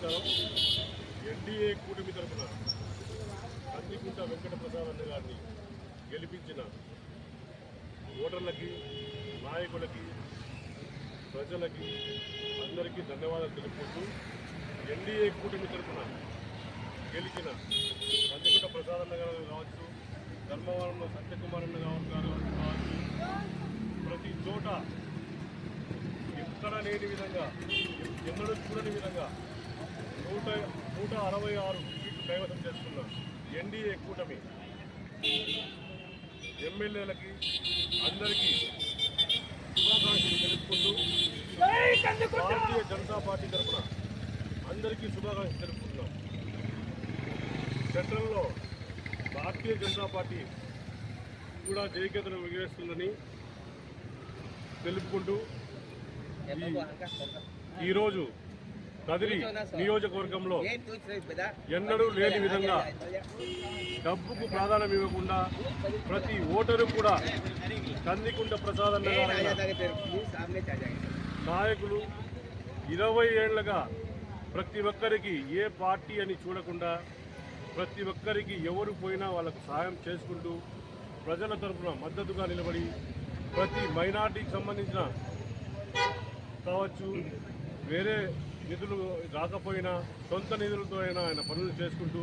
నమస్కారం. ఎన్డీఏ కూటమి తరఫున కందికుంట వెంకటప్రసాద్ అన్న గారిని గెలిపించిన ఓటర్లకి నాయకులకి ప్రజలకి అందరికీ ధన్యవాదాలు తెలుపుకుంటూ ఎన్డీఏ కూటమి తరఫున గెలిచిన కందికుంట ప్రసాదన్న గారు కావచ్చు ధర్మవరంలో సత్యకుమార్ అన్న గారు కావచ్చు ప్రతి చోట ఎక్కడ లేని విధంగా ఎన్నడూ చూడని విధంగా నూట నూట అరవై ఆరు సీట్లు కైవసం చేసుకున్న ఎన్డీఏ కూటమి. ఎమ్మెల్యేలకి అందరికీ శుభాకాంక్షలు తెలుపుకుంటూ భారతీయ జనతా పార్టీ తరఫున అందరికీ శుభాకాంక్షలు తెలుపుకుంటున్నాం. సెంట్రల్లో భారతీయ జనతా పార్టీ కూడా జయకేతనం ఎగిరేస్తుందని తెలుపుకుంటూ ఈరోజు కదిరి నియోజకవర్గంలో ఎన్నడూ లేని విధంగా డబ్బుకు ప్రాధాన్యం ఇవ్వకుండా ప్రతి ఓటరు కూడా కందికుంట ప్రసాదన్న నాయకులు ఇరవై ఏళ్ళుగా ప్రతి ఒక్కరికి ఏ పార్టీ అని చూడకుండా ప్రతి ఒక్కరికి ఎవరు పోయినా వాళ్ళకు సహాయం చేసుకుంటూ ప్రజల తరఫున మద్దతుగా నిలబడి ప్రతి మైనార్టీకి సంబంధించిన కావచ్చు వేరే నిధులు రాకపోయినా సొంత నిధులతో అయినా ఆయన పనులు చేసుకుంటూ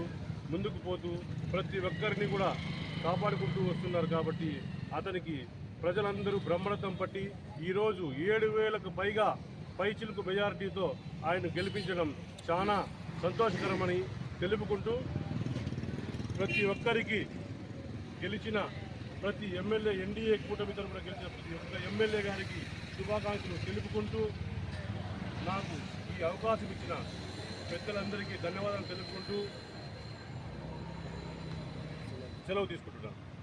ముందుకు పోతూ ప్రతి ఒక్కరిని కూడా కాపాడుకుంటూ వస్తున్నారు కాబట్టి అతనికి ప్రజలందరూ బ్రహ్మరథం పట్టి ఈరోజు ఏడు వేలకు పైగా పైచిలుకు మెజారిటీతో ఆయన గెలిపించడం చాలా సంతోషకరమని తెలుపుకుంటూ ప్రతి ఒక్కరికి గెలిచిన ప్రతి ఎమ్మెల్యే ఎన్డీఏ కూటమి తరఫున గెలిచిన ప్రతి ఒక్క ఎమ్మెల్యే గారికి శుభాకాంక్షలు తెలుపుకుంటూ నాకు ఈ అవకాశం ఇచ్చిన పెద్దలందరికీ ధన్యవాదాలు తెలుపుకుంటూ సెలవు తీసుకుంటున్నాను.